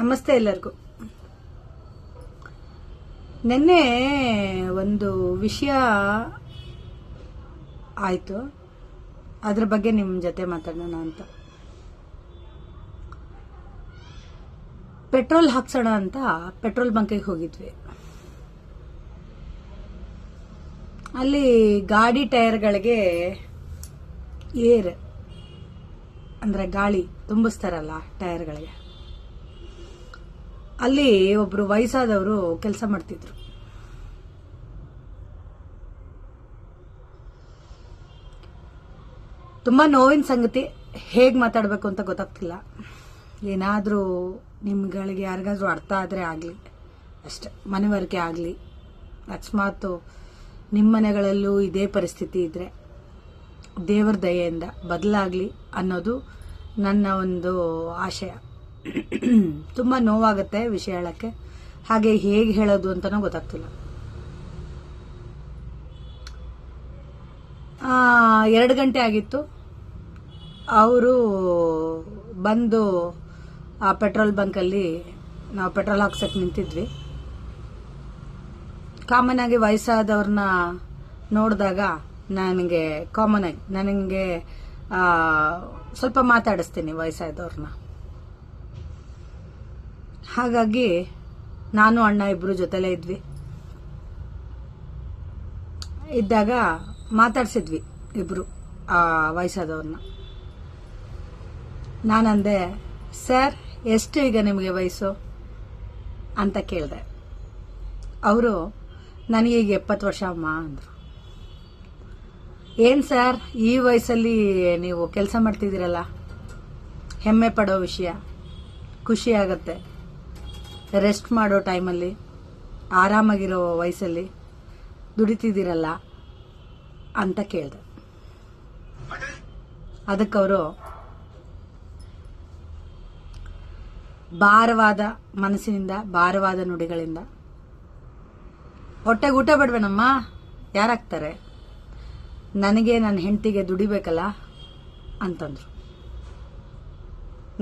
ನಮಸ್ತೆ ಎಲ್ಲರಿಗೂ. ನಿನ್ನೆ ಒಂದು ವಿಷಯ ಆಯಿತು. ಅದ್ರ ಬಗ್ಗೆ ನಿಮ್ಮ ಜೊತೆ ಮಾತಾಡೋಣ ಅಂತ. ಪೆಟ್ರೋಲ್ ಹಾಕ್ಸೋಣ ಅಂತ ಪೆಟ್ರೋಲ್ ಬಂಕಿಗೆ ಹೋಗಿದ್ವಿ. ಅಲ್ಲಿ ಗಾಡಿ ಟೈರ್ಗಳಿಗೆ ಏರ್, ಅಂದರೆ ಗಾಳಿ, ತುಂಬಿಸ್ತಾರಲ್ಲ ಟೈರ್ಗಳಿಗೆ. ಅಲ್ಲಿ ಒಬ್ರು ವಯಸ್ಸಾದವರು ಕೆಲಸ ಮಾಡ್ತಿದ್ರು. ತುಂಬಾ ನೋವಿನ ಸಂಗತಿ ಹೇಗೆ ಮಾತಾಡಬೇಕು ಅಂತ ಗೊತ್ತಾಗ್ತಿಲ್ಲ. ಏನಾದರೂ ನಿಮ್ಗಳಿಗೆ ಯಾರಿಗಾದ್ರೂ ಅರ್ಥ ಆದರೆ ಆಗಲಿ. ಅಷ್ಟೆ, ಮನವರಿಕೆ ಆಗಲಿ. ಅಕಸ್ಮಾತ್ ನಿಮ್ಮ ಮನೆಗಳಲ್ಲೂ ಇದೇ ಪರಿಸ್ಥಿತಿ ಇದ್ರೆ ದೇವರ ದಯೆಯಿಂದ ಬದಲಾಗಲಿ ಅನ್ನೋದು ನನ್ನ ಒಂದು ಆಶಯ. ತುಂಬ ನೋವಾಗುತ್ತೆ ವಿಷಯ ಹೇಳಕ್ಕೆ. ಹಾಗೆ ಹೇಗೆ ಹೇಳೋದು ಅಂತಾನು ಗೊತ್ತಾಗ್ತಿಲ್ಲ. ಎರಡು ಗಂಟೆ ಆಗಿತ್ತು. ಅವರು ಬಂದು ಆ ಪೆಟ್ರೋಲ್ ಬಂಕಲ್ಲಿ ನಾವು ಪೆಟ್ರೋಲ್ ಹಾಕ್ಸಕ್ಕೆ ನಿಂತಿದ್ವಿ. ಕಾಮನ್ ಆಗಿ ವಯಸ್ಸಾದವ್ರನ್ನ ನೋಡಿದಾಗ ನನಗೆ ಕಾಮನ್ ಆಗಿ, ನನಗೆ ಸ್ವಲ್ಪ ಮಾತಾಡಿಸ್ತೀನಿ ವಯಸ್ಸಾದವ್ರನ್ನ. ಹಾಗಾಗಿ ನಾನು, ಅಣ್ಣ ಇಬ್ರು ಜೊತೆಲೇ ಇದ್ವಿ. ಇದ್ದಾಗ ಮಾತಾಡ್ಸಿದ್ವಿ ಇಬ್ರು, ಆ ವಯಸ್ಸಾದವ್ರನ್ನ. ನಾನಂದೆ, ಸರ್, ಎಷ್ಟು ಈಗ ನಿಮಗೆ ವಯಸ್ಸು? ಅಂತ ಕೇಳಿದೆ. ಅವರು ನನಗೀಗ ಎಪ್ಪತ್ತು ವರ್ಷ ಅಮ್ಮ ಅಂದರು. ಏನು ಸರ್, ಈ ವಯಸ್ಸಲ್ಲಿ ನೀವು ಕೆಲಸ ಮಾಡ್ತಿದ್ದೀರಲ್ಲ? ಹೆಮ್ಮೆ ಪಡೋ ವಿಷಯ, ಖುಷಿ ಆಗತ್ತೆ. ರೆಸ್ಟ್ ಮಾಡೋ ಟೈಮಲ್ಲಿ, ಆರಾಮಾಗಿರೋ ವಯಸ್ಸಲ್ಲಿ ದುಡಿತಿದ್ದೀರಲ್ಲ ಅಂತ ಕೇಳಿದೆ. ಅದಕ್ಕವರು ಭಾರವಾದ ಮನಸ್ಸಿನಿಂದ, ಭಾರವಾದ ನುಡಿಗಳಿಂದ. ಹೊಟ್ಟೆಗೆ ಊಟ ಬಿಡ್ಬೇಡಮ್ಮ ಯಾರಾಗ್ತಾರೆ? ನನಗೆ ನನ್ನ ಹೆಂಡತಿಗೆ ದುಡಿಬೇಕಲ್ಲ ಅಂತಂದ್ರು.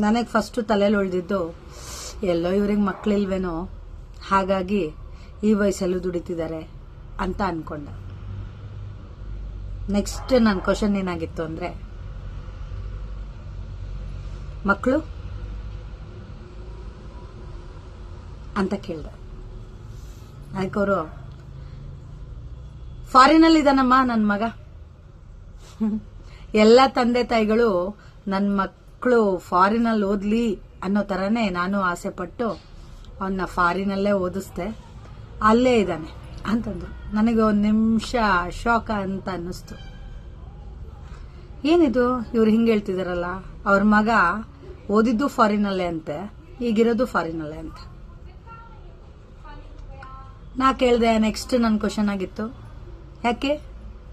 ನನಗೆ ಫಸ್ಟು ತಲೆಯಲ್ಲಿ ಉಳಿದಿದ್ದು ಎಲ್ಲೋ ಇವ್ರಿಗೆ ಮಕ್ಕಳಿಲ್ವೇನೋ ಹಾಗಾಗಿ ಈ ವಯಸ್ಸಲ್ಲೂ ದುಡಿತಿದ್ದಾರೆ ಅಂತ ಅನ್ಕೊಂಡೆ. ನೆಕ್ಸ್ಟ್ ನನ್ನ ಕ್ವಶನ್ ಏನಾಗಿತ್ತು ಅಂದರೆ ಮಕ್ಕಳು ಅಂತ ಕೇಳಿದೆ. ಅದಕ್ಕೆ ಅವರು ಫಾರಿನಲ್ಲಿ ಇದ್ದಾನಮ್ಮ ನನ್ನ ಮಗ? ಎಲ್ಲ ತಂದೆ ತಾಯಿಗಳು ನನ್ನ ಮಕ್ಕಳು ಫಾರಿನಲ್ಲಿ ಓದ್ಲಿ ಅನ್ನೋ ಥರನೇ ನಾನು ಆಸೆ ಪಟ್ಟು ಅವನ್ನ ಫಾರಿನಲ್ಲೇ ಓದಿಸ್ದೆ. ಅಲ್ಲೇ ಇದ್ದಾನೆ ಅಂತಂದ್ರು. ನನಗೆ ಒಂದು ನಿಮಿಷ ಶಾಕ್ ಅಂತ ಅನ್ನಿಸ್ತು. ಏನಿದು? ಇವ್ರು ಹಿಂಗೆ ಹೇಳ್ತಿದಾರಲ್ಲ, ಅವ್ರ ಮಗ ಓದಿದ್ದು ಫಾರಿನಲ್ಲೇ ಅಂತೆ, ಈಗಿರೋದು ಫಾರಿನಲ್ಲೇ ಅಂತ. ನಾ ಕೇಳಿದೆ ನೆಕ್ಸ್ಟ್ ನನ್ನ ಕ್ವಶನ್ ಆಗಿತ್ತು. ಯಾಕೆ?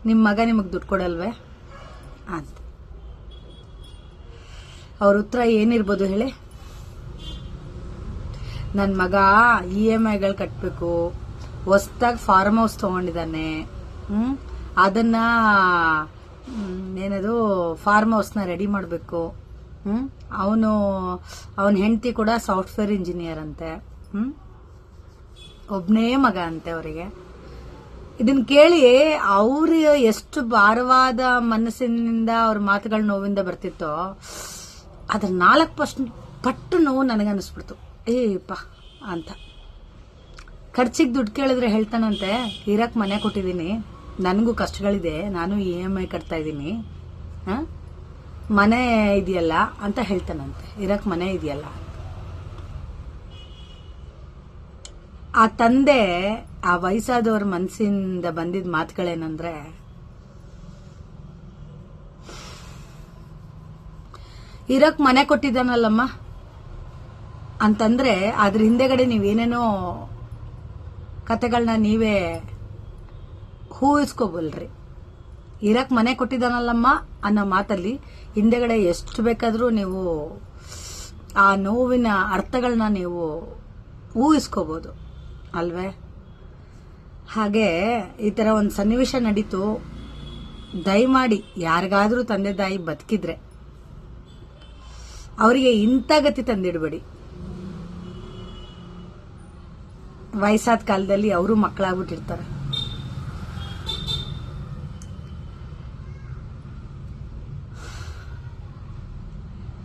ನಿಮ್ಮ ಮಗ ನಿಮಗೆ ದುಡ್ಡು ಕೊಡಲ್ವೇ? ಅಂತ. ಅವ್ರ ಉತ್ತರ ಏನಿರ್ಬೋದು ಹೇಳಿ. ನನ್ನ ಮಗ ಇ ಎಂ ಐಗಳು ಕಟ್ಟಬೇಕು ಹೊಸ್ದಾಗಿ ಫಾರ್ಮ್ ಹೌಸ್ ತಗೊಂಡಿದ್ದಾನೆ. ಹ್ಮ್? ಅದನ್ನ ಏನದು, ಫಾರ್ಮ್ ಹೌಸ್ನ ರೆಡಿ ಮಾಡಬೇಕು. ಹ್ಮ್? ಅವನು, ಅವನ ಹೆಂಡತಿ ಕೂಡ ಸಾಫ್ಟ್ವೇರ್ ಇಂಜಿನಿಯರ್ ಅಂತೆ. ಹ್ಮ್? ಒಬ್ಬನೇ ಮಗ ಅಂತೆ ಅವರಿಗೆ. ಇದನ್ನ ಕೇಳಿ ಅವ್ರ ಎಷ್ಟು ಭಾರವಾದ ಮನಸ್ಸಿನಿಂದ ಅವ್ರ ಮಾತುಗಳ ನೋವಿಂದ ಬರ್ತಿತ್ತೋ, ಅದ್ರ ನಾಲ್ಕು ಪರ್ಸೆಂಟ್ ಪಟ್ಟು ನೋವು ನನಗನ್ನಿಸ್ಬಿಡ್ತು ಏಪ್ಪ ಅಂತ. ಖರ್ಚಿಗೆ ದುಡ್ಡು ಕೇಳಿದ್ರೆ ಹೇಳ್ತಾನಂತೆ. ಇರಕ್ ಮನೆ ಕೊಟ್ಟಿದ್ದೀನಿ ನನಗೂ ಕಷ್ಟಗಳಿದೆ. ನಾನು ಇ ಎಂ ಐ ಕಟ್ತಾ ಇದ್ದೀನಿ ಹ? ಮನೆ ಇದೆಯಲ್ಲ ಅಂತ ಹೇಳ್ತಾನಂತೆ. ಇರಕ್ ಮನೆ ಇದೆಯಲ್ಲ. ಆ ತಂದೆ ಆ ವಯಸ್ಸಾದವ್ರ ಮನಸ್ಸಿಂದ ಬಂದಿದ್ದ ಮಾತುಗಳೇನಂದ್ರೆ, ಇರಕ್ ಮನೆ ಕೊಟ್ಟಿದ್ದಾನಲ್ಲಮ್ಮ. ಅಂತಂದ್ರೆ ಅದ್ರ ಹಿಂದೆಗಡೆ ನೀವೇನೇನೋ ಕತೆಗಳನ್ನ ನೀವೇ ಹೂಹಿಸ್ಕೋಬಲ್ರಿ ಇರಕ್ ಮನೆ ಕೊಟ್ಟಿದ್ದಾನಲ್ಲಮ್ಮ ಅನ್ನೋ ಮಾತಲ್ಲಿ ಹಿಂದೆಗಡೆ ಎಷ್ಟು ಬೇಕಾದರೂ ನೀವು ಆ ನೋವಿನ ಅರ್ಥಗಳನ್ನ ನೀವು ಊಹಿಸ್ಕೋಬೋದು. ಅಲ್ವೇ? ಹಾಗೆ ಈ ಥರ ಒಂದು ಸನ್ನಿವೇಶ ನಡೀತು. ದಯಮಾಡಿ ಯಾರಿಗಾದರೂ ತಂದೆ ತಾಯಿ ಬದುಕಿದ್ರೆ, ಅವರಿಗೆ ಇಂಥ ಗತಿ ತಂದಿಡಬೇಡಿ. ವಯಸ್ಸಾದ ಕಾಲದಲ್ಲಿ ಅವರು ಮಕ್ಕಳಾಗ್ಬಿಟ್ಟಿರ್ತಾರೆ.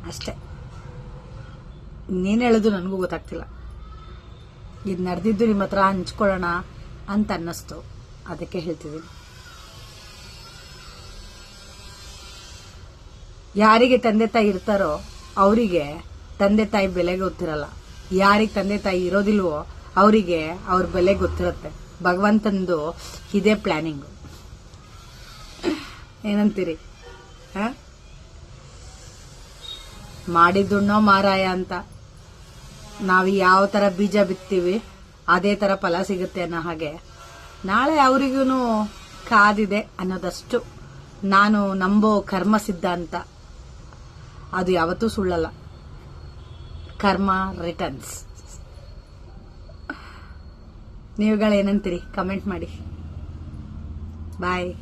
ಅಷ್ಟೆ. ಇನ್ನೇನು ಹೇಳೋದು ನನಗೂ ಗೊತ್ತಾಗ್ತಿಲ್ಲ. ಇದು ನಡೆದಿದ್ದು ನಿಮ್ಮ ಹತ್ರ ಹಂಚ್ಕೊಳ್ಳೋಣ ಅಂತ ಅನ್ನಿಸ್ತು. ಅದಕ್ಕೆ ಹೇಳ್ತಿದ್ದೀನಿ. ಯಾರಿಗೆ ತಂದೆ ತಾಯಿ ಇರ್ತಾರೋ ಅವರಿಗೆ ತಂದೆ ತಾಯಿ ಬೆಲೆ ಗೊತ್ತಿರಲ್ಲ. ಯಾರಿಗೆ ತಂದೆ ತಾಯಿ ಇರೋದಿಲ್ವೋ ಅವರಿಗೆ ಅವ್ರ ಬೆಲೆ ಗೊತ್ತಿರುತ್ತೆ. ಭಗವಂತಂದು ಇದೇ ಪ್ಲಾನಿಂಗು ಏನಂತೀರಿ? ಹ? ಮಾಡಿದ್ದುಣ್ಣೋ ಮಾರಾಯ ಅಂತ. ನಾವು ಯಾವ ಥರ ಬೀಜ ಬಿತ್ತೀವಿ, ಅದೇ ಥರ ಫಲ ಸಿಗುತ್ತೆ ಅನ್ನೋ ಹಾಗೆ. ನಾಳೆ ಅವರಿಗೂ ಕಾದಿದೆ ಅನ್ನೋದಷ್ಟು ನಾನು ನಂಬೋ ಕರ್ಮ ಸಿದ್ಧಾಂತ ಅದು ಯಾವತ್ತೂ ಸುಳ್ಳಲ್ಲ. ಕರ್ಮ ರಿಟರ್ನ್ಸ್ ನೀವುಗಳೇನಂತೀರಿ? ಕಮೆಂಟ್ ಮಾಡಿ. ಬಾಯ್